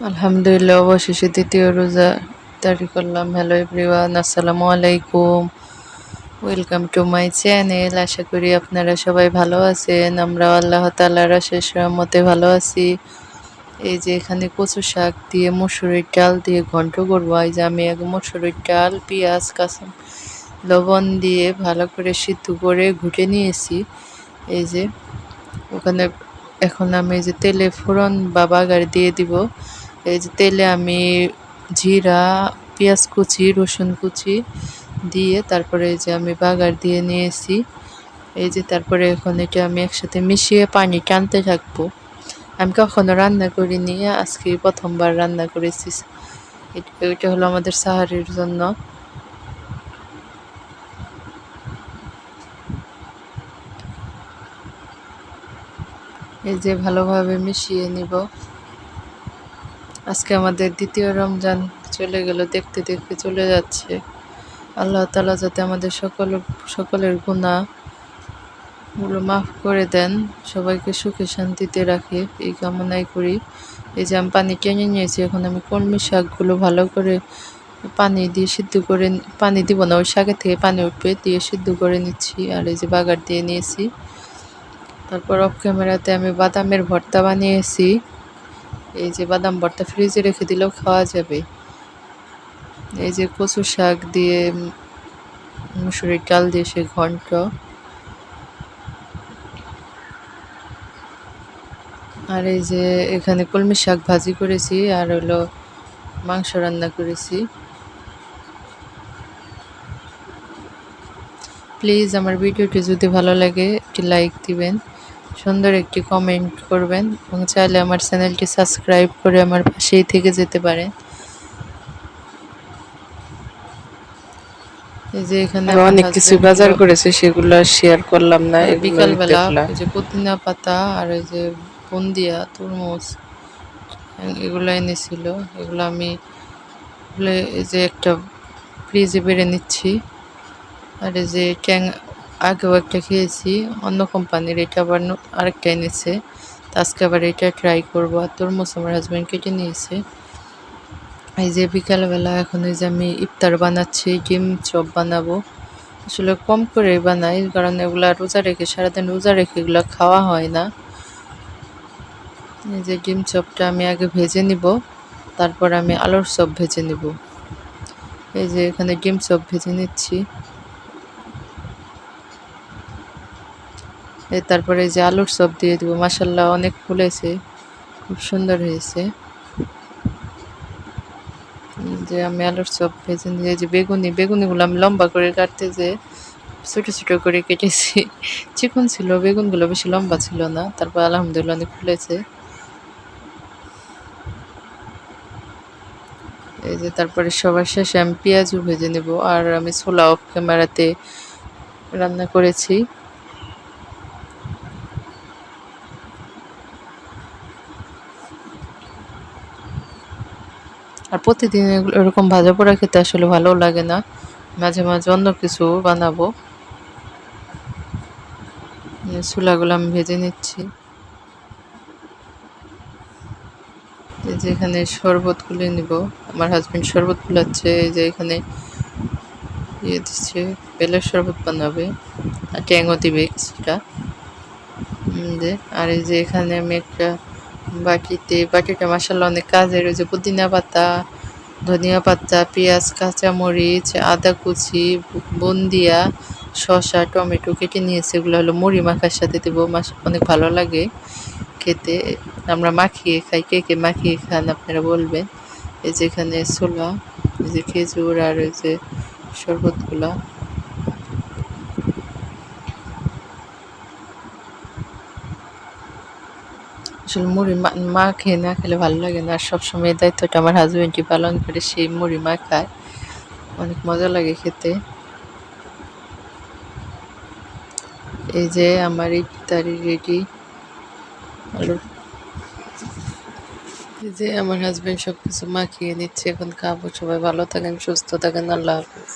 আলহামদুলিল্লাহ, অবশেষে দ্বিতীয় রোজা ইফতারি করলাম। হ্যালো এভরিওয়ান আসসালামু আলাইকুম। ওয়েলকাম টু মাই চ্যানেল আশা করি আপনারা সবাই ভালো আছেন। আমরা আল্লাহ তাল্লাহর শেষ মতে ভালো আছি। এই যে এখানে কচু শাক দিয়ে মসুরির ডাল দিয়ে ঘন্ট করব। এই যে আমি এক মসুরির ডাল, পেঁয়াজ, কাঁচা লবণ দিয়ে ভালো করে সিদ্ধ করে ঘুটে নিয়েছি। এই যে ওখানে এখন আমি যে তেলে ফোড়ন বা বাগার দিয়ে দিব। এই যে তেলে আমি জিরা, পেঁয়াজ কুচি, রসুন কুচি দিয়ে তারপরে এই যে আমি বাগার দিয়ে নিয়েছি। এই যে তারপরে এখন এটা আমি একসাথে মিশিয়ে পানি টানতে থাকব। আমি কখনো রান্না করিনি, আজকে প্রথমবার রান্না করেছি। এটা হলো আমাদের সাহারির জন্য। এই যে ভালোভাবে মিশিয়ে নিব। আজকে আমাদের দ্বিতীয় রমজান চলে গেল, দেখতে দেখতে চলে যাচ্ছে। আল্লাহ তালা যাতে আমাদের সকল, সকলের গুণা গুলো মাফ করে দেন, সবাইকে সুখে শান্তিতে রাখে, এই কামনাই করি। এই যে আমি পানি টেনে নিয়েছি, এখন আমি কলমি শাকগুলো ভালো করে পানি দিয়ে সিদ্ধ করে পানি দিব না, ওই শাকের থেকে পানি উঠবে, দিয়ে সিদ্ধ করে নিচ্ছি আর এই যে বাগার দিয়ে নিয়েছি। তারপর অফ ক্যামেরাতে আমি বাদামের ভর্তা বানিয়েছি। এই যে বাদাম ভর্তা ফ্রিজে রেখে দিলেও খাওয়া যাবে। এই যে কচু শাক দিয়ে, মুসুরির ডাল দিয়ে সে ঘন্ট। আর এই যে এখানে কলমি শাক ভাজি করেছি আর হলো মাংস রান্না করেছি। প্লিজ আমার ভিডিওটি যদি ভালো লাগে একটি লাইক দিবেন। সুন্দর একটি কমেন্ট করবেন এবং চাইলে আমার চ্যানেলটি সাবস্ক্রাইব করে আমার পাশেই থেকে যেতে পারেন। এই যে এখানে অনেক কিছু বাজার করেছে সেগুলো শেয়ার করলাম না বিকালবেলা এই যে পুদিনা পাতা আর এই যে বন্দিয়া তরমুজ এগুলো এনেছিল। এগুলো আমি এই যে একটা ফ্রিজে বেড়ে নিচ্ছি। আর এই যে ট্যাং আগেও একটা খেয়েছি, অন্য কোম্পানির এটা আবার আরেকটা এনেছে। আজকে আবার এটা ট্রাই করব। আর তরমুজ আমার হাজব্যান্ড কেটে নিয়েছে। এই যে বিকালবেলা এখন এই যে আমি ইফতার বানাচ্ছি, ডিম চপ বানাবো। আসলে কম করে বানাই, কারণ এগুলা রোজা রেখে, সারাদিন রোজা রেখে এগুলো খাওয়া হয় না। এই যে ডিম চপটা আমি আগে ভেজে নিব, তারপর আমি আলুর চপ ভেজে নিব। এই যে এখানে ডিম চপ ভেজে নিচ্ছি। তারপরে যে আলুর চপ দিয়ে দিব মাসাল্লাহ অনেক ফুলেছে, খুব সুন্দর হয়েছে। যে আমি আলুর চপ ভেজে নিয়ে যে বেগুনি, বেগুনিগুলো আমি লম্বা করে কাটতে যে ছোটো ছোটো করে কেটেছি। চিকন ছিল, বেগুনগুলো বেশি লম্বা ছিল না, তারপর আলহামদুলিল্লাহ অনেক ফুলেছে। এই যে তারপরে সবার শেষে আমি পেঁয়াজও ভেজে নেব, আর আমি ছোলা অফ ক্যামেরাতে রান্না করেছি। আর প্রতিদিন এরকম ভাজা পোড়া খেতে আসলে ভালো লাগে না। মাঝে মাঝে অন্য কিছু বানাবো। চুলাগুলো আমি ভেজে নিচ্ছি। এই যে এখানে শরবত খুলে নিব। আমার হাজবেন্ড শরবত খুলাচ্ছে এই যে এখানে ইয়ে দিচ্ছে, বেলের শরবত বানাবে। আর ট্যাংও দিবে কিছুটা। আর এই যে এখানে আমি একটা বাটিতে বাটিটা মাসাল্লাহ অনেক কাজের। ওই যে পুদিনা পাতা, ধনিয়া পাতা, পেঁয়াজ, কাঁচামরিচ, আদা কুচি বন্দিয়া, শসা, টমেটো কেটে নিয়েছে। এগুলো হলো মুড়ি মাখার সাথে দেবো। মাছ অনেক ভালো লাগে খেতে। আমরা মাখিয়ে খাই, কে কে মাখিয়ে খান আপনারা বলবেন। এই যে এখানে ছোলা, এই যে খেজুর আর ওই যে শরবতগুলা। আসলে মুড়ি মা খেয়ে না খেলে ভালো লাগে না। আর সবসময় দায়িত্বটা আমার হাজব্যান্ডই পালন করে, সেই মুড়ি মা খায়। অনেক মজা লাগে খেতে। এই যে আমার ইফতারি রেডি আলু এই যে আমার হাজব্যান্ড সব কিছু মাখিয়ে নিচ্ছে, এখন খাব। সবাই ভালো থাকেন, সুস্থ থাকেন, আল্লাহ হাফিজ।